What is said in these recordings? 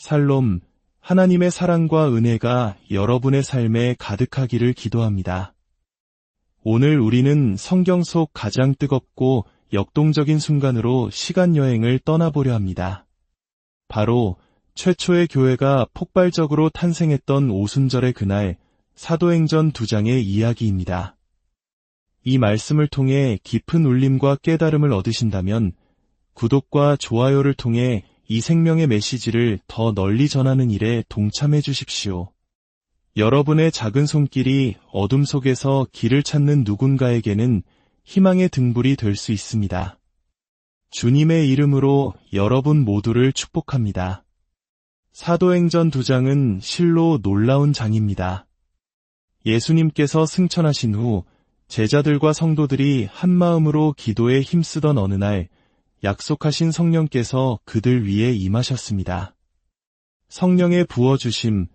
살롬, 하나님의 사랑과 은혜가 여러분의 삶에 가득하기를 기도합니다. 오늘 우리는 성경 속 가장 뜨겁고 역동적인 순간으로 시간 여행을 떠나보려 합니다. 바로 최초의 교회가 폭발적으로 탄생했던 오순절의 그날 사도행전 두 장의 이야기입니다. 이 말씀을 통해 깊은 울림과 깨달음을 얻으신다면 구독과 좋아요를 통해 이 생명의 메시지를 더 널리 전하는 일에 동참해 주십시오. 여러분의 작은 손길이 어둠 속에서 길을 찾는 누군가에게는 희망의 등불이 될 수 있습니다. 주님의 이름으로 여러분 모두를 축복합니다. 사도행전 두 장은 실로 놀라운 장입니다. 예수님께서 승천하신 후 제자들과 성도들이 한마음으로 기도에 힘쓰던 어느 날 약속하신 성령께서 그들 위에 임하셨습니다. 성령의 부어주심,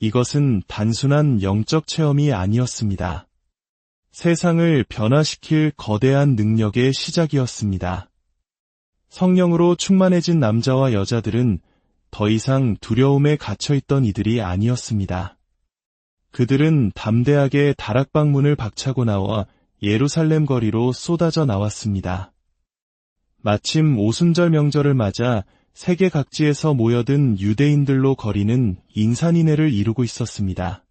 이것은 단순한 영적 체험이 아니었습니다. 세상을 변화시킬 거대한 능력의 시작이었습니다. 성령으로 충만해진 남자와 여자들은 더 이상 두려움에 갇혀있던 이들이 아니었습니다. 그들은 담대하게 다락방 문을 박차고 나와 예루살렘 거리로 쏟아져 나왔습니다. 마침 오순절 명절을 맞아 세계 각지에서 모여든 유대인들로 거리는 인산인해를 이루고 있었습니다.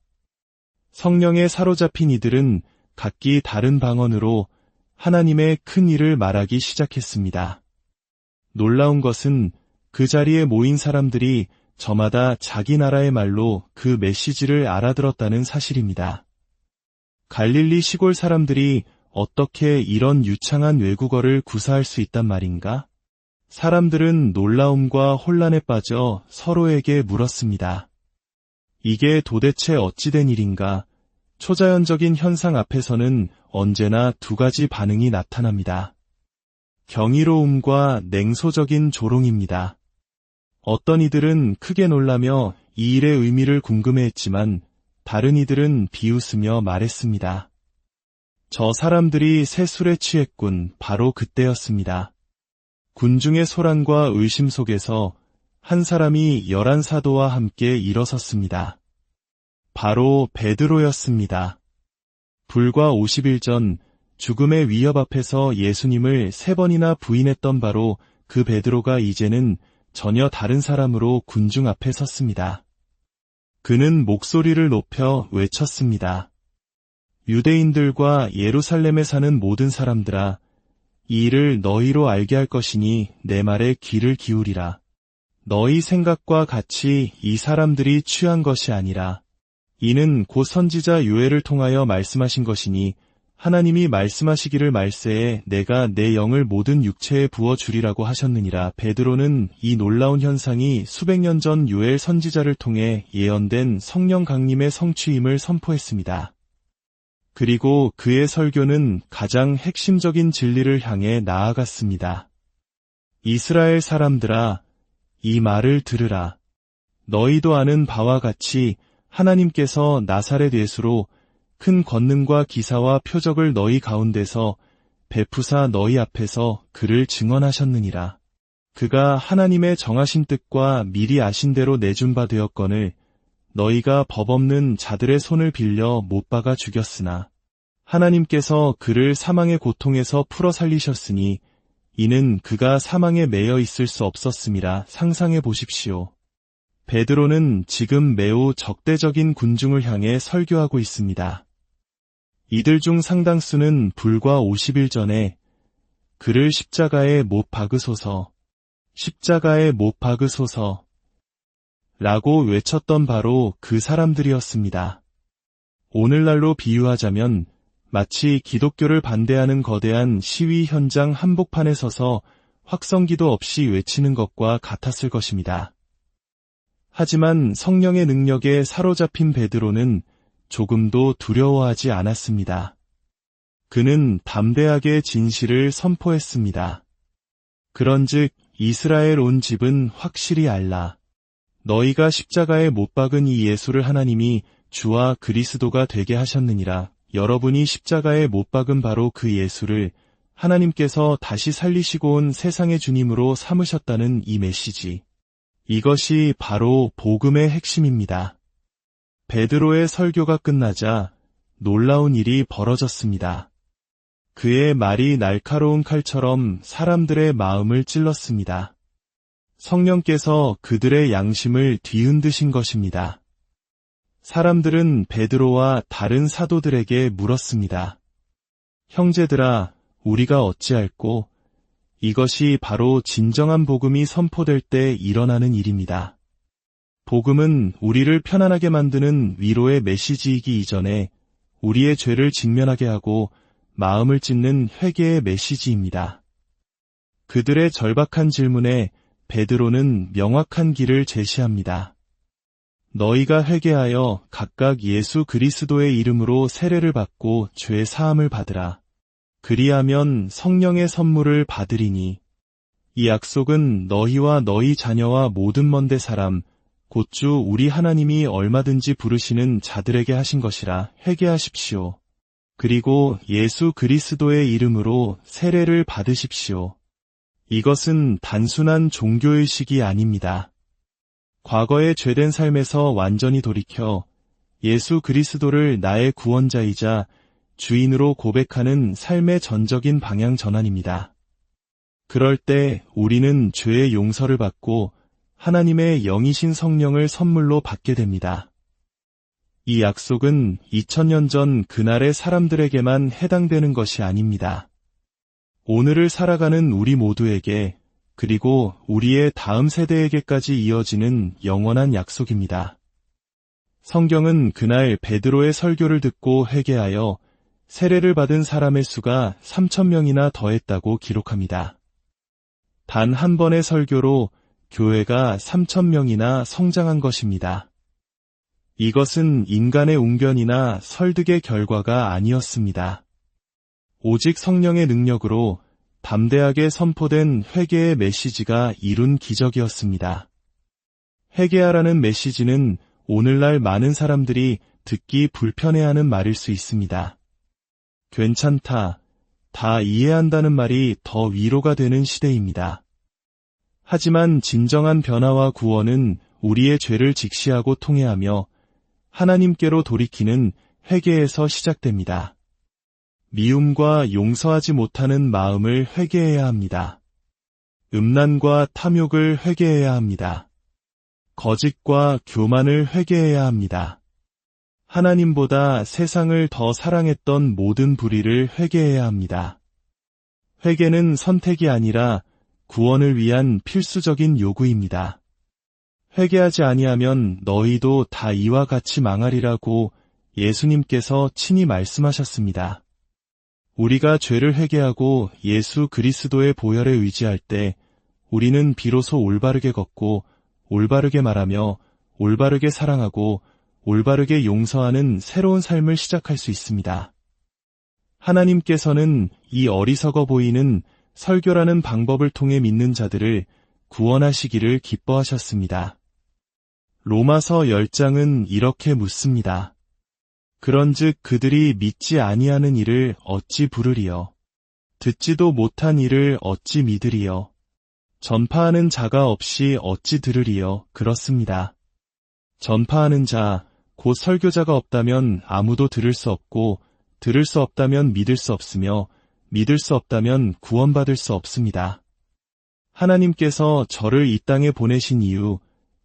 성령에 사로잡힌 이들은 각기 다른 방언으로 하나님의 큰 일을 말하기 시작했습니다. 놀라운 것은 그 자리에 모인 사람들이 저마다 자기 나라의 말로 그 메시지를 알아들었다는 사실입니다. 갈릴리 시골 사람들이 어떻게 이런 유창한 외국어를 구사할 수 있단 말인가? 사람들은 놀라움과 혼란에 빠져 서로에게 물었습니다. 이게 도대체 어찌된 일인가? 초자연적인 현상 앞에서는 언제나 두 가지 반응이 나타납니다. 경이로움과 냉소적인 조롱입니다. 어떤 이들은 크게 놀라며 이 일의 의미를 궁금해했지만 다른 이들은 비웃으며 말했습니다. 저 사람들이 새 술에 취했군 바로 그때였습니다. 군중의 소란과 의심 속에서 한 사람이 열한 사도와 함께 일어섰습니다. 바로 베드로였습니다. 불과 50일 전 죽음의 위협 앞에서 예수님을 세 번이나 부인했던 바로 그 베드로가 이제는 전혀 다른 사람으로 군중 앞에 섰습니다. 그는 목소리를 높여 외쳤습니다. 유대인들과 예루살렘에 사는 모든 사람들아, 이 일을 너희로 알게 할 것이니 내 말에 귀를 기울이라. 너희 생각과 같이 이 사람들이 취한 것이 아니라 이는 곧 선지자 요엘을 통하여 말씀하신 것이니 하나님이 말씀하시기를 말세에 내가 내 영을 모든 육체에 부어 주리라고 하셨느니라. 베드로는 이 놀라운 현상이 수백 년 전 요엘 선지자를 통해 예언된 성령 강림의 성취임을 선포했습니다. 그리고 그의 설교는 가장 핵심적인 진리를 향해 나아갔습니다. 이스라엘 사람들아, 이 말을 들으라. 너희도 아는 바와 같이 하나님께서 나사렛 예수로 큰 권능과 기사와 표적을 너희 가운데서 베푸사 너희 앞에서 그를 증언하셨느니라. 그가 하나님의 정하신 뜻과 미리 아신 대로 내준 바 되었거늘 너희가 법 없는 자들의 손을 빌려 못 박아 죽였으나 하나님께서 그를 사망의 고통에서 풀어 살리셨으니 이는 그가 사망에 매여 있을 수 없었음이라 상상해 보십시오. 베드로는 지금 매우 적대적인 군중을 향해 설교하고 있습니다. 이들 중 상당수는 불과 50일 전에 그를 십자가에 못 박으소서, 십자가에 못 박으소서, 라고 외쳤던 바로 그 사람들이었습니다. 오늘날로 비유하자면 마치 기독교를 반대하는 거대한 시위 현장 한복판에 서서 확성기도 없이 외치는 것과 같았을 것입니다. 하지만 성령의 능력에 사로잡힌 베드로는 조금도 두려워하지 않았습니다. 그는 담대하게 진실을 선포했습니다. 그런즉 이스라엘 온 집은 확실히 알라. 너희가 십자가에 못 박은 이 예수를 하나님이 주와 그리스도가 되게 하셨느니라. 여러분이 십자가에 못 박은 바로 그 예수를 하나님께서 다시 살리시고 온 세상의 주님으로 삼으셨다는 이 메시지. 이것이 바로 복음의 핵심입니다. 베드로의 설교가 끝나자 놀라운 일이 벌어졌습니다. 그의 말이 날카로운 칼처럼 사람들의 마음을 찔렀습니다. 성령께서 그들의 양심을 뒤흔드신 것입니다. 사람들은 베드로와 다른 사도들에게 물었습니다. 형제들아, 우리가 어찌할꼬? 이것이 바로 진정한 복음이 선포될 때 일어나는 일입니다. 복음은 우리를 편안하게 만드는 위로의 메시지이기 이전에 우리의 죄를 직면하게 하고 마음을 찢는 회개의 메시지입니다. 그들의 절박한 질문에 베드로는 명확한 길을 제시합니다. 너희가 회개하여 각각 예수 그리스도의 이름으로 세례를 받고 죄 사함을 받으라. 그리하면 성령의 선물을 받으리니 이 약속은 너희와 너희 자녀와 모든 먼데 사람 곧 주 우리 하나님이 얼마든지 부르시는 자들에게 하신 것이라 회개하십시오. 그리고 예수 그리스도의 이름으로 세례를 받으십시오. 이것은 단순한 종교의식이 아닙니다. 과거의 죄된 삶에서 완전히 돌이켜 예수 그리스도를 나의 구원자이자 주인으로 고백하는 삶의 전적인 방향 전환입니다. 그럴 때 우리는 죄의 용서를 받고 하나님의 영이신 성령을 선물로 받게 됩니다. 이 약속은 2000년 전 그날의 사람들에게만 해당되는 것이 아닙니다. 오늘을 살아가는 우리 모두에게 그리고 우리의 다음 세대에게까지 이어지는 영원한 약속입니다. 성경은 그날 베드로의 설교를 듣고 회개하여 세례를 받은 사람의 수가 3천명이나 더했다고 기록합니다. 단 한 번의 설교로 교회가 3천명이나 성장한 것입니다. 이것은 인간의 웅변이나 설득의 결과가 아니었습니다. 오직 성령의 능력으로 담대하게 선포된 회개의 메시지가 이룬 기적이었습니다. 회개하라는 메시지는 오늘날 많은 사람들이 듣기 불편해하는 말일 수 있습니다. 괜찮다, 다 이해한다는 말이 더 위로가 되는 시대입니다. 하지만 진정한 변화와 구원은 우리의 죄를 직시하고 통해하며 하나님께로 돌이키는 회개에서 시작됩니다. 미움과 용서하지 못하는 마음을 회개해야 합니다. 음란과 탐욕을 회개해야 합니다. 거짓과 교만을 회개해야 합니다. 하나님보다 세상을 더 사랑했던 모든 불의를 회개해야 합니다. 회개는 선택이 아니라 구원을 위한 필수적인 요구입니다. 회개하지 아니하면 너희도 다 이와 같이 망하리라고 예수님께서 친히 말씀하셨습니다. 우리가 죄를 회개하고 예수 그리스도의 보혈에 의지할 때 우리는 비로소 올바르게 걷고 올바르게 말하며 올바르게 사랑하고 올바르게 용서하는 새로운 삶을 시작할 수 있습니다. 하나님께서는 이 어리석어 보이는 설교라는 방법을 통해 믿는 자들을 구원하시기를 기뻐하셨습니다. 로마서 10장은 이렇게 묻습니다. 그런즉 그들이 믿지 아니하는 일을 어찌 부르리요? 듣지도 못한 일을 어찌 믿으리요? 전파하는 자가 없이 어찌 들으리요? 그렇습니다. 전파하는 자, 곧 설교자가 없다면 아무도 들을 수 없고, 들을 수 없다면 믿을 수 없으며, 믿을 수 없다면 구원받을 수 없습니다. 하나님께서 저를 이 땅에 보내신 이유,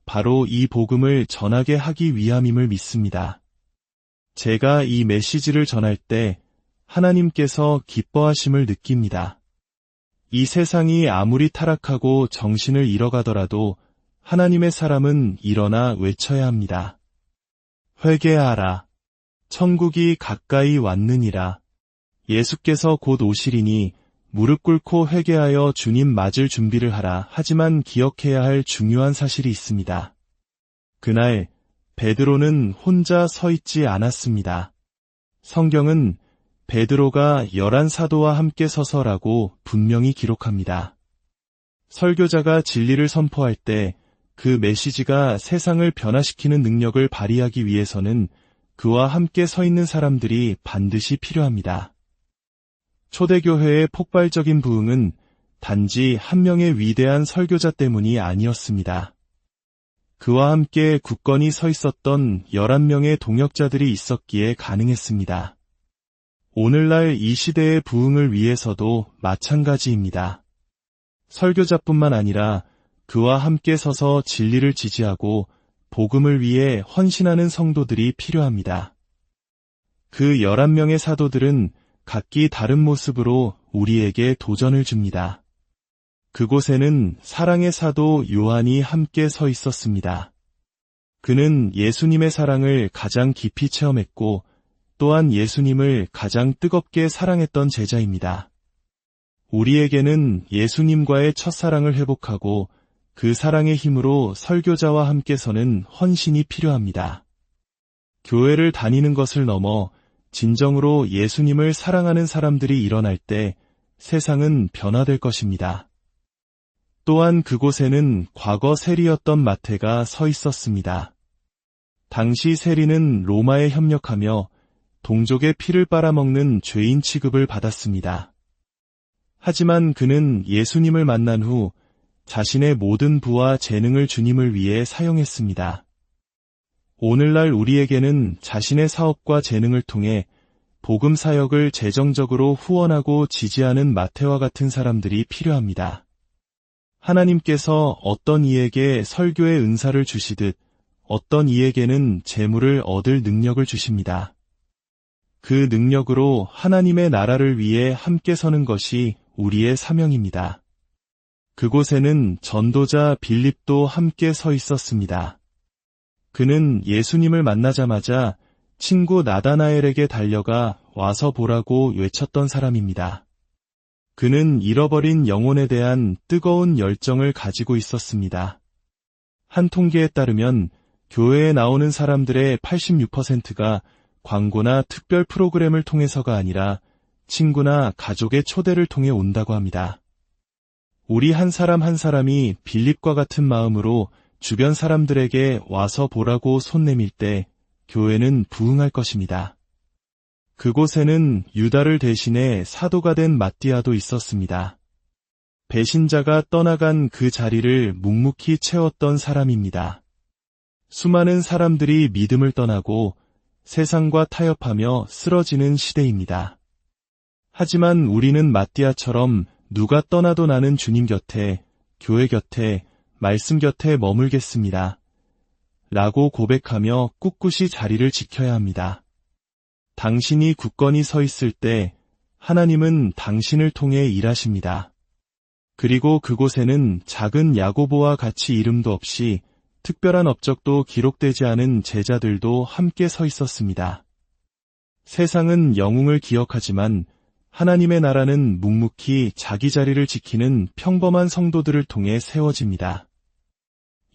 바로 이 복음을 전하게 하기 위함임을 믿습니다. 제가 이 메시지를 전할 때 하나님께서 기뻐하심을 느낍니다. 이 세상이 아무리 타락하고 정신을 잃어가더라도 하나님의 사람은 일어나 외쳐야 합니다. 회개하라. 천국이 가까이 왔느니라. 예수께서 곧 오시리니 무릎 꿇고 회개하여 주님 맞을 준비를 하라. 하지만 기억해야 할 중요한 사실이 있습니다. 그날 베드로는 혼자 서 있지 않았습니다. 성경은 베드로가 열한 사도와 함께 서서라고 분명히 기록합니다. 설교자가 진리를 선포할 때 그 메시지가 세상을 변화시키는 능력을 발휘하기 위해서는 그와 함께 서 있는 사람들이 반드시 필요합니다. 초대교회의 폭발적인 부흥은 단지 한 명의 위대한 설교자 때문이 아니었습니다. 그와 함께 굳건히 서 있었던 11명의 동역자들이 있었기에 가능했습니다. 오늘날 이 시대의 부흥을 위해서도 마찬가지입니다. 설교자뿐만 아니라 그와 함께 서서 진리를 지지하고 복음을 위해 헌신하는 성도들이 필요합니다. 그 11명의 사도들은 각기 다른 모습으로 우리에게 도전을 줍니다. 그곳에는 사랑의 사도 요한이 함께 서 있었습니다. 그는 예수님의 사랑을 가장 깊이 체험했고 또한 예수님을 가장 뜨겁게 사랑했던 제자입니다. 우리에게는 예수님과의 첫사랑을 회복하고 그 사랑의 힘으로 설교자와 함께 서는 헌신이 필요합니다. 교회를 다니는 것을 넘어 진정으로 예수님을 사랑하는 사람들이 일어날 때 세상은 변화될 것입니다. 또한 그곳에는 과거 세리였던 마태가 서 있었습니다. 당시 세리는 로마에 협력하며 동족의 피를 빨아먹는 죄인 취급을 받았습니다. 하지만 그는 예수님을 만난 후 자신의 모든 부와 재능을 주님을 위해 사용했습니다. 오늘날 우리에게는 자신의 사업과 재능을 통해 복음 사역을 재정적으로 후원하고 지지하는 마태와 같은 사람들이 필요합니다. 하나님께서 어떤 이에게 설교의 은사를 주시듯 어떤 이에게는 재물을 얻을 능력을 주십니다. 그 능력으로 하나님의 나라를 위해 함께 서는 것이 우리의 사명입니다. 그곳에는 전도자 빌립도 함께 서 있었습니다. 그는 예수님을 만나자마자 친구 나다나엘에게 달려가 와서 보라고 외쳤던 사람입니다. 그는 잃어버린 영혼에 대한 뜨거운 열정을 가지고 있었습니다. 한 통계에 따르면 교회에 나오는 사람들의 86%가 광고나 특별 프로그램을 통해서가 아니라 친구나 가족의 초대를 통해 온다고 합니다. 우리 한 사람 한 사람이 빌립과 같은 마음으로 주변 사람들에게 와서 보라고 손 내밀 때 교회는 부흥할 것입니다. 그곳에는 유다를 대신해 사도가 된 마띠아도 있었습니다. 배신자가 떠나간 그 자리를 묵묵히 채웠던 사람입니다. 수많은 사람들이 믿음을 떠나고 세상과 타협하며 쓰러지는 시대입니다. 하지만 우리는 마띠아처럼 누가 떠나도 나는 주님 곁에, 교회 곁에, 말씀 곁에 머물겠습니다. 라고 고백하며 꿋꿋이 자리를 지켜야 합니다. 당신이 굳건히 서 있을 때 하나님은 당신을 통해 일하십니다. 그리고 그곳에는 작은 야고보와 같이 이름도 없이 특별한 업적도 기록되지 않은 제자들도 함께 서 있었습니다. 세상은 영웅을 기억하지만 하나님의 나라는 묵묵히 자기 자리를 지키는 평범한 성도들을 통해 세워집니다.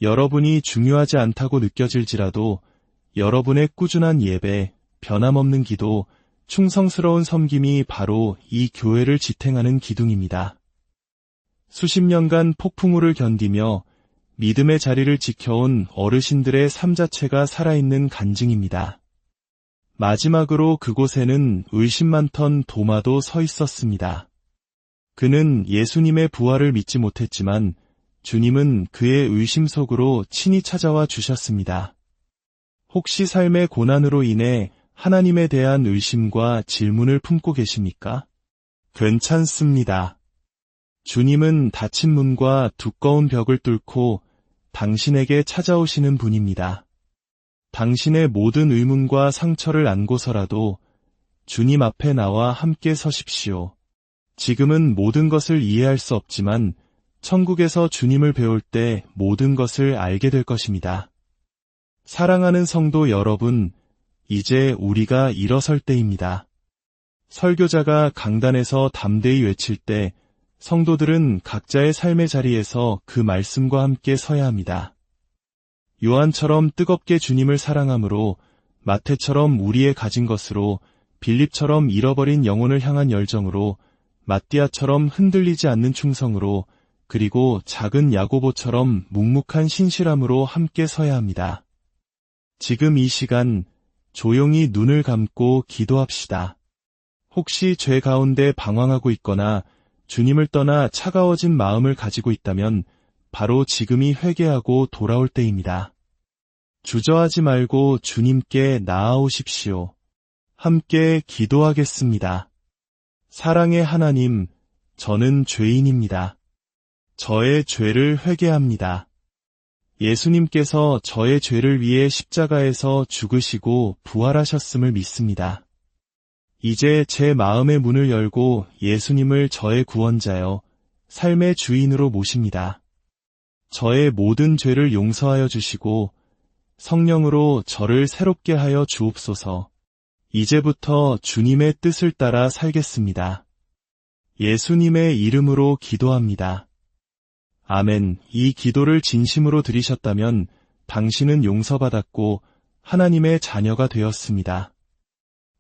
여러분이 중요하지 않다고 느껴질지라도 여러분의 꾸준한 예배, 변함없는 기도, 충성스러운 섬김이 바로 이 교회를 지탱하는 기둥입니다. 수십 년간 폭풍우를 견디며 믿음의 자리를 지켜온 어르신들의 삶 자체가 살아있는 간증입니다. 마지막으로 그곳에는 의심 많던 도마도 서 있었습니다. 그는 예수님의 부활을 믿지 못했지만 주님은 그의 의심 속으로 친히 찾아와 주셨습니다. 혹시 삶의 고난으로 인해 하나님에 대한 의심과 질문을 품고 계십니까? 괜찮습니다. 주님은 닫힌 문과 두꺼운 벽을 뚫고 당신에게 찾아오시는 분입니다. 당신의 모든 의문과 상처를 안고서라도 주님 앞에 나와 함께 서십시오. 지금은 모든 것을 이해할 수 없지만 천국에서 주님을 배울 때 모든 것을 알게 될 것입니다. 사랑하는 성도 여러분, 이제 우리가 일어설 때입니다. 설교자가 강단에서 담대히 외칠 때 성도들은 각자의 삶의 자리에서 그 말씀과 함께 서야 합니다. 요한처럼 뜨겁게 주님을 사랑함으로 마태처럼 우리의 가진 것으로 빌립처럼 잃어버린 영혼을 향한 열정으로 마띠아처럼 흔들리지 않는 충성으로 그리고 작은 야고보처럼 묵묵한 신실함으로 함께 서야 합니다. 지금 이 시간 조용히 눈을 감고 기도합시다. 혹시 죄 가운데 방황하고 있거나 주님을 떠나 차가워진 마음을 가지고 있다면 바로 지금이 회개하고 돌아올 때입니다. 주저하지 말고 주님께 나아오십시오. 함께 기도하겠습니다. 사랑의 하나님, 저는 죄인입니다. 저의 죄를 회개합니다. 예수님께서 저의 죄를 위해 십자가에서 죽으시고 부활하셨음을 믿습니다. 이제 제 마음의 문을 열고 예수님을 저의 구원자여, 삶의 주인으로 모십니다. 저의 모든 죄를 용서하여 주시고 성령으로 저를 새롭게 하여 주옵소서. 이제부터 주님의 뜻을 따라 살겠습니다. 예수님의 이름으로 기도합니다. 아멘. 이 기도를 진심으로 드리셨다면 당신은 용서받았고 하나님의 자녀가 되었습니다.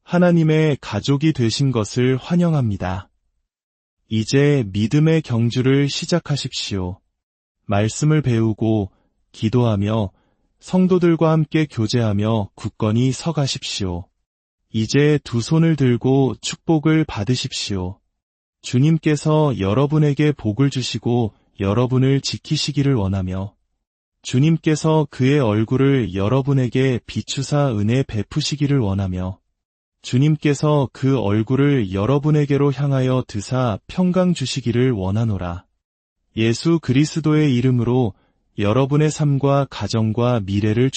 하나님의 가족이 되신 것을 환영합니다. 이제 믿음의 경주를 시작하십시오. 말씀을 배우고 기도하며 성도들과 함께 교제하며 굳건히 서가십시오. 이제 두 손을 들고 축복을 받으십시오. 주님께서 여러분에게 복을 주시고 여러분을 지키시기를 원하며 주님께서 그의 얼굴을 여러분에게 비추사 은혜 베푸시기를 원하며 주님께서 그 얼굴을 여러분에게로 향하여 드사 평강 주시기를 원하노라. 예수 그리스도의 이름으로 여러분의 삶과 가정과 미래를 축